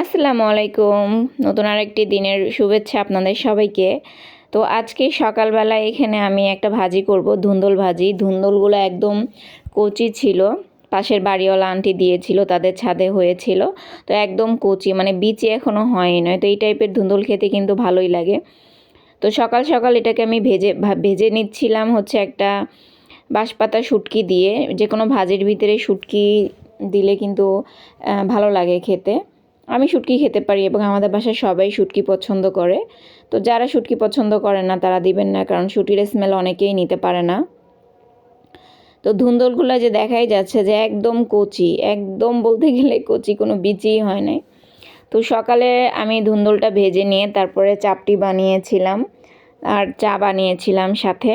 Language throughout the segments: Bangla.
আসসালামু আলাইকুম। নতুন আরেকটি দিনের শুভেচ্ছা আপনাদের সবাইকে। তো আজকে সকালবেলা এখানে আমি একটা ভাজি করব, ধুন্দল ভাজি। ধুন্দলগুলো একদম কচি ছিল। পাশের বাড়িওয়ালা আন্টি দিয়েছিল, তাদের ছাদে হয়েছিল। তো একদম কচি মানে বিচি এখনও হয়নি। নয় তো এই টাইপের ধুন্দল খেতে কিন্তু ভালোই লাগে। তো সকাল সকাল এটাকে আমি ভেজে ভেজে নিচ্ছিলাম হচ্ছে একটা বাঁশপাতা শুটকি দিয়ে। যে কোনো ভাজির ভিতরে শুটকি দিলে কিন্তু ভালো লাগে খেতে। আমি শুটকি খেতে পারি এবং আমাদের বাসায় সবাই শুটকি পছন্দ করে। তো যারা শুটকি পছন্দ করে না, তারা দিবেন না, কারণ শুটির স্মেল অনেকেই নিতে পারে না। তো ধুন্দলগুলো যে দেখাই যাচ্ছে যে একদম কচি, একদম বলতে গেলে কচি, কোনো বিচিই হয় নাই। তো সকালে আমি ধুন্দলটা ভেজে নিয়ে তারপরে চাপটি বানিয়েছিলাম আর চা বানিয়েছিলাম সাথে।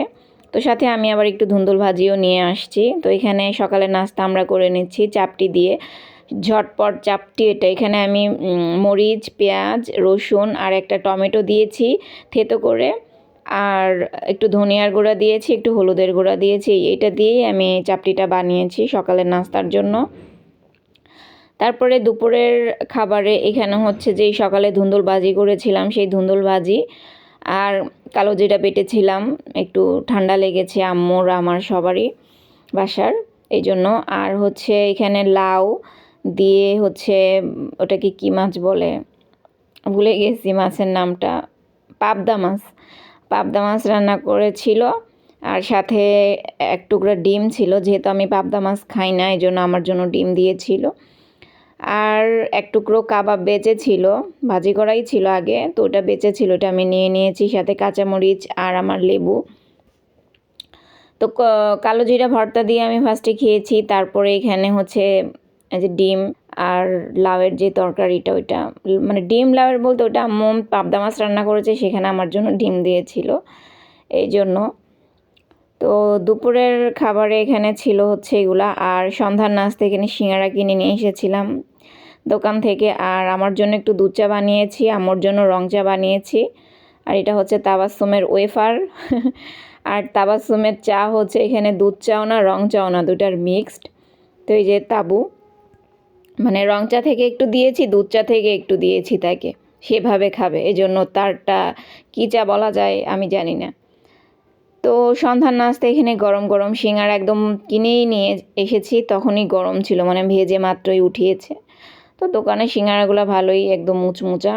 তো সাথে আমি আবার একটু ধুন্দল ভাজিও নিয়ে আসছি। তো এখানে সকালে নাস্তা আমরা করে নিচ্ছি চাপটি দিয়ে। ঝটপট চাপটি এটা। এখানে আমি মরিচ, পেঁয়াজ, রসুন আর একটা টমেটো দিয়েছি থেতো করে। আর একটু ধনিয়ার গুঁড়া দিয়েছি, একটু হলুদের গুঁড়া দিয়েছি। এটা দিয়েই আমি চাপটিটা বানিয়েছি সকালের নাস্তার জন্য। তারপরে দুপুরের খাবারে এখানে হচ্ছে যে সকালে ধুন্দুল ভাজি করেছিলাম, সেই ধুন্দুল ভাজি। আর কালো জিরা বেটেছিলাম, একটু ঠান্ডা লেগেছে আম্মুর, আমার সবারই বাসার। এই জন্য আর হচ্ছে এখানে লাউ দিয়ে হচ্ছে ওটাকে কি মাছ বলে? ভুলে গেছি মাছের নামটা। পাবদা মাছ। পাবদা মাছ রান্না করেছিল আর সাথে এক টুকরা ডিম ছিল। যেহেতু আমি পাবদা মাছ খাই না এই জন্য আমার জন্য ডিম দিয়েছিল। আর এক টুকরো কাবাব বেঁচে ছিল ভাজি করাই ছিল আগে। তো ওটা বেঁচে ছিল ওটা আমি নিয়ে নিয়েছি। সাথে কাঁচামরিচ আর আমার লেবু। তো কালো জিরা ভর্তা দিয়ে আমি ফার্স্টে খেয়েছি। তারপরে এখানে হচ্ছে এই যে ডিম আর লাউয়ের যে তরকারিটা, ওইটা মানে ডিম লাউয়ের বলতে ওটা আম্মু পাবদা মাছ রান্না করেছে, সেখানে আমার জন্য ডিম দিয়েছিল। এই জন্য। তো দুপুরের খাবারে এখানে ছিল হচ্ছে এগুলা, আর সন্ধ্যার নাস্তা এখানে সিঙ্গারা কিনে নিয়ে এসেছিলাম দোকান থেকে। আর আমার জন্য একটু দুধ চা বানিয়েছি, আমার জন্য রং চা বানিয়েছি। আর এটা হচ্ছে তাবাসুমের ওয়েফার। আর তাবাসুমের চা হচ্ছে এখানে দুধ চাও না, রং চাও না দুটার মিক্সড। তো এই যে তাবু। মানে রং চা থেকে একটু দিয়েছি দুধ চা থেকে একটু দিয়েছি তাকে। সেভাবে খাবে এই জন্য তারটা কী চা বলা যায় আমি জানি না। তো সন্ধ্যার নাস্তা এখানে গরম গরম সিঙ্গার একদম কিনেই নিয়ে এসেছি, তখনই গরম ছিল মানে ভেজে মাত্রই উঠিয়েছে। তো দোকানে সিঙ্গারাগুলো ভালোই একদম মুচমুচা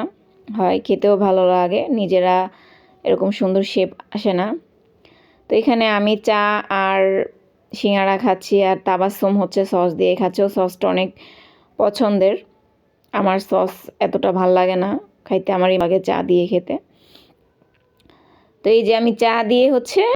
হয়, খেতেও ভালো লাগে, নিজেরা এরকম সুন্দর শেপ আসে না। তো এখানে আমি চা আর সিঙ্গারা খাচ্ছি, আর তাবাসম হচ্ছে সস দিয়ে খাচ্ছে, ও সসটা অনেক পছন্দের। আমার সস এতটা ভালো লাগে না খাইতে, আমারই লাগে চা দিয়ে খেতে। তো এই যে আমি চা দিয়ে হচ্ছে